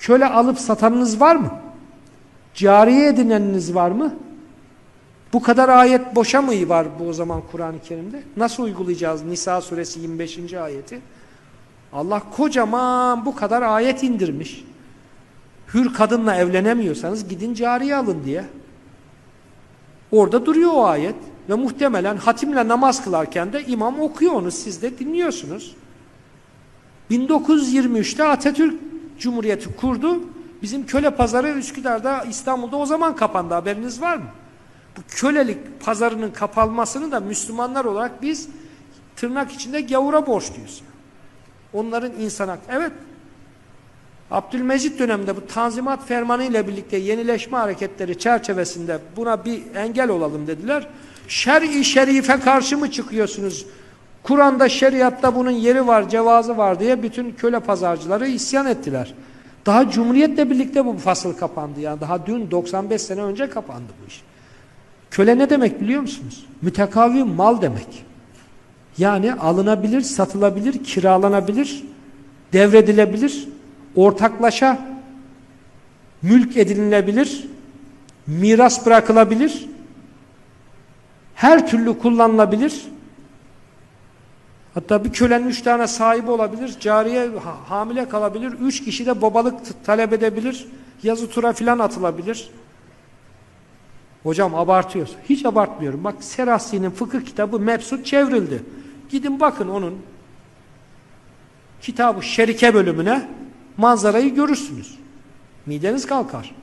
Köle alıp satanınız var mı? Cariye edineniniz var mı? Bu kadar ayet boşa mı var bu o zaman Kur'an-ı Kerim'de? Nasıl uygulayacağız Nisa suresi 25. ayeti? Allah kocaman bu kadar ayet indirmiş. Hür kadınla evlenemiyorsanız gidin cariye alın diye. Orada duruyor o ayet ve muhtemelen hatimle namaz kılarken de imam okuyor onu siz de dinliyorsunuz. 1923'te Atatürk Cumhuriyeti kurdu. Bizim köle pazarı Üsküdar'da İstanbul'da o zaman kapandı haberiniz var mı? Bu kölelik pazarının kapanmasını da Müslümanlar olarak biz tırnak içinde gavura borçluyuz. Onların insan hak- Evet. Abdülmecit döneminde bu Tanzimat Fermanı ile birlikte yenileşme hareketleri çerçevesinde buna bir engel olalım dediler. Şer-i şerife karşı mı çıkıyorsunuz? Kur'an'da şeriatta bunun yeri var, cevazı var diye bütün köle pazarcıları isyan ettiler. Daha Cumhuriyet'le birlikte bu fasıl kapandı. Yani daha dün 95 sene önce kapandı bu iş. Köle ne demek biliyor musunuz? Mütekavvi mal demek. Yani alınabilir, satılabilir, kiralanabilir, devredilebilir, ortaklaşa mülk edinilebilir, miras bırakılabilir, her türlü kullanılabilir. Hatta bir kölenin üç tane sahibi olabilir, cariye ha- hamile kalabilir, üç kişi de babalık talep edebilir, yazı tura filan atılabilir. Hocam abartıyorsun. Hiç abartmıyorum. Bak Serasi'nin fıkıh kitabı Mebsut çevrildi. Gidin bakın onun kitabı şerike bölümüne manzarayı görürsünüz. Mideniz kalkar.